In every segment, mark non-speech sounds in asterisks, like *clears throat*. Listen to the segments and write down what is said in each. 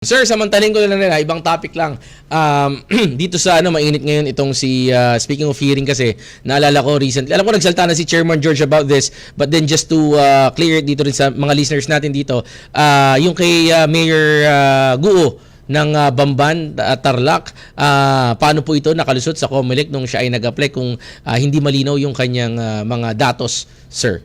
Sir, samantaling ko na lang nila, ibang topic lang. Um, *clears throat* dito sa ano, mainit ngayon itong si, uh, speaking of hearing kasi, naalala ko recently, alam ko nagsalta na si Chairman George about this, but then just to uh, clear it dito rin sa mga listeners natin dito, uh, yung kay uh, Mayor uh, Guo ng uh, Bamban, uh, Tarlac, uh, paano po ito nakalusot sa COMELEC nung siya ay nag-apply kung uh, hindi malinaw yung kanyang uh, mga datos, sir?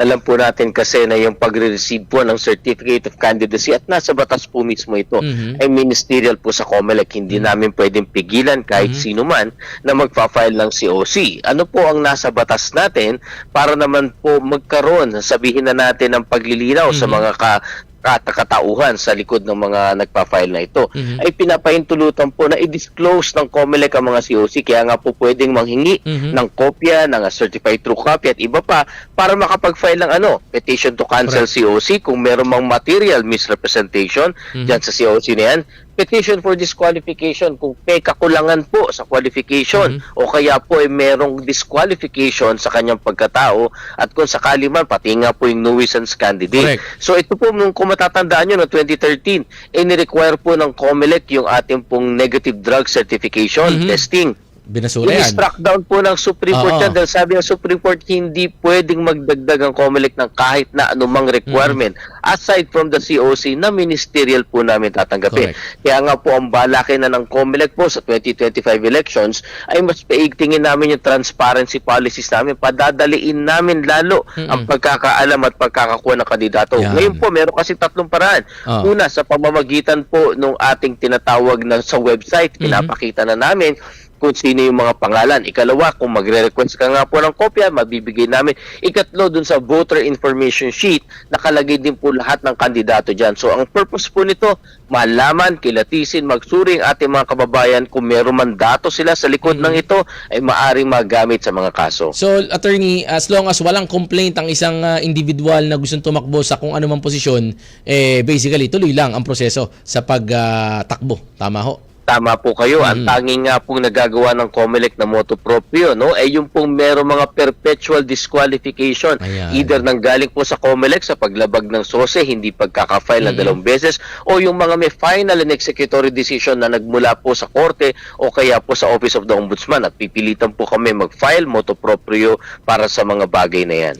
Alam po natin kasi na yung pagre-receive po ng Certificate of Candidacy at nasa batas po mismo ito Mhm. ay ministerial po sa COMELEC. Hindi namin pwedeng pigilan kahit Mhm. sino man na magpa-file ng COC. Ano po ang nasa batas natin para naman po magkaroon, sabihin na natin ng paglilinaw sa Mhm. mga ka katakatauhan sa likod ng mga nagpa-file na ito Mhm. ay pinapahintulutan po na i-disclose ng COMELEC ang mga COC kaya nga po pwedeng manghingi Mhm. ng kopya, ng certified true copy at iba pa para makapag-file ng ano, petition to cancel COC kung meron mang material misrepresentation Mhm. dyan sa COC na yan, petition for disqualification kung may kakulangan po sa qualification Mhm. o kaya po ay merong disqualification sa kanyang pagkatao at kung sakali man pati nga po yung nuisance candidate. Correct. So ito po nung kung matatandaan nyo no 2013, ini-require po ng COMELEC yung ating pong negative drug certification Mhm. testing. Binasura yan. Ini-struck down po ng Supreme Court yan dahil sabi ng Supreme Court hindi pwedeng magdagdag ang COMELEC ng kahit na anumang requirement aside from the COC na ministerial po namin tatanggapin. Kaya nga po ang balaki na ng COMELEC po sa 2025 elections ay mas paigtingin namin yung transparency policies namin, padadaliin namin lalo Mm-mm. ang pagkakaalam at pagkakakuha ng kandidato. Yan. Ngayon po meron kasi tatlong paraan. Oo. Una sa pamamagitan po ng ating tinatawag na sa website, pinapakita na namin kung sino yung mga pangalan. Ikalawa, kung magre-request ka nga po ng kopya, mabibigay namin. Ikatlo, dun sa voter information sheet, nakalagay din po lahat ng kandidato dyan. So, ang purpose po nito, malaman, kilatisin, magsuri ang ating mga kababayan kung meron man dato sila sa likod Mhm. ng ito, ay maaring magamit sa mga kaso. So, attorney, as long as walang complaint ang isang uh, individual na gustong tumakbo sa kung anumang posisyon, eh basically tuloy lang ang proseso sa pagtakbo. Tama ho. Tama po kayo. Mhm. Ang tanging nga pong nagagawa ng COMELEC na moto proprio, no, ay yung pong meron mga perpetual disqualification. Ayan. Either nang galing po sa COMELEC sa paglabag ng SOSE, hindi pagkaka-file ng Mhm. dalawang beses, o yung mga may final and executory decision na nagmula po sa korte o kaya po sa Office of the Ombudsman at pipilitan po kami mag-file moto proprio para sa mga bagay na yan.